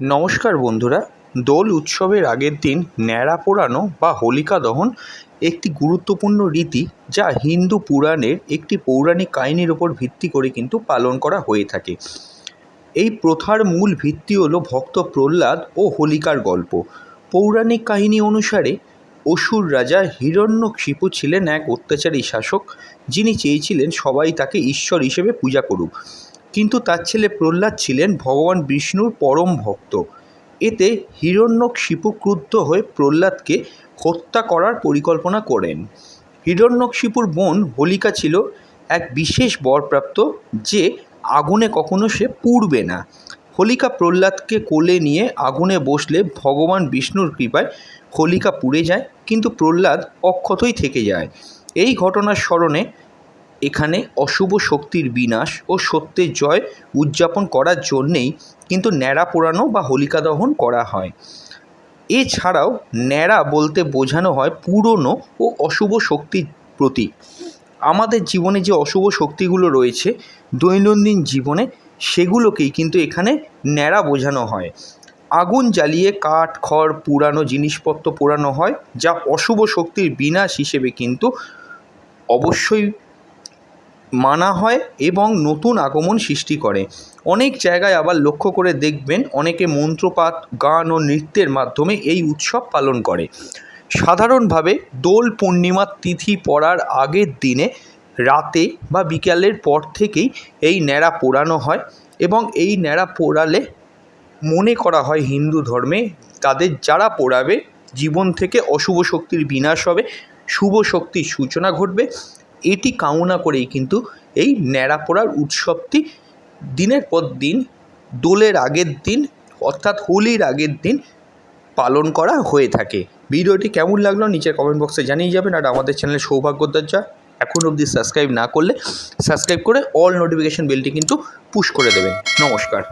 নমস্কার বন্ধুরা, দোল উৎসবের আগের দিন ন্যাড়া পোড়ানো বা হোলিকা দহন একটি গুরুত্বপূর্ণ রীতি যা হিন্দু পুরাণের একটি পৌরাণিক কাহিনীর ওপর ভিত্তি করে কিন্তু পালন করা হয়ে থাকে। এই প্রথার মূল ভিত্তি হলো ভক্ত প্রহ্লাদ ও হোলিকার গল্প। পৌরাণিক কাহিনী অনুসারে অসুর রাজা হিরণ্যকশিপু ছিলেন এক অত্যাচারী শাসক যিনি চেয়েছিলেন সবাই তাকে ঈশ্বর হিসেবে পূজা করুক। কিন্তু তার ছেলে প্রহ্লাদ ছিলেন ভগবান বিষ্ণুর পরম ভক্ত। এতে হিরণ্যকশিপু ক্রুদ্ধ হয়ে প্রহ্লাদকে হত্যা করার পরিকল্পনা করেন। হিরণ্যকশিপুর বোন হোলিকা ছিল এক বিশেষ বরপ্রাপ্ত যে আগুনে কখনো সে পুড়বে না। হোলিকা প্রহ্লাদকে কোলে নিয়ে আগুনে বসলে ভগবান বিষ্ণুর কৃপায় হোলিকা পুড়ে যায়, কিন্তু প্রহ্লাদ অক্ষতই থেকে যায়। এই ঘটনার স্মরণে এখানে অশুভ শক্তির বিনাশ ও সত্যের জয় উদযাপন করার জন্যেই কিন্তু ন্যাড়া পোড়ানো বা হোলিকা দহন করা হয়। এছাড়াও ন্যাড়া বলতে বোঝানো হয় পুরনো ও অশুভ শক্তির প্রতীক। আমাদের জীবনে যে অশুভ শক্তিগুলো রয়েছে, দৈনন্দিন জীবনে সেগুলোকেই কিন্তু এখানে ন্যাড়া বোঝানো হয়। আগুন জ্বালিয়ে কাঠ, খড়, পুরানো জিনিসপত্র পোড়ানো হয়, যা অশুভ শক্তির বিনাশ হিসেবে কিন্তু অবশ্যই মানা হয় এবং নতুন আগমন সৃষ্টি করে। অনেক জায়গায় আবার লক্ষ্য করে দেখবেন অনেকে মন্ত্রপাঠ, গান ও নৃত্যের মাধ্যমে এই উৎসব পালন করে। সাধারণভাবে দোল পূর্ণিমার তিথি পড়ার আগের দিনে রাতে বা বিকালের পর থেকেই এই ন্যাড়া পোড়ানো হয় এবং এই ন্যাড়া পোড়ালে মনে করা হয় হিন্দু ধর্মে তাদের যারা পোড়াবে জীবন থেকে অশুভ শক্তির বিনাশ হবে, শুভ শক্তির সূচনা ঘটবে এটি কামনা করেই কিন্তু এই ন্যাড়া পোড়ার উৎসবটি দিনের পর দিন, দোলের আগের দিন, অর্থাৎ হোলির আগের দিন পালন করা হয়ে থাকে। ভিডিওটি কেমন লাগল নিচের কমেন্ট বক্সে জানিয়ে যাবেন আর আমাদের চ্যানেল সৌভাগ্যদর্জা এখন অবধি সাবস্ক্রাইব না করলে সাবস্ক্রাইব করে অল নোটিফিকেশন বেলটি কিন্তু পুশ করে দেবেন। নমস্কার।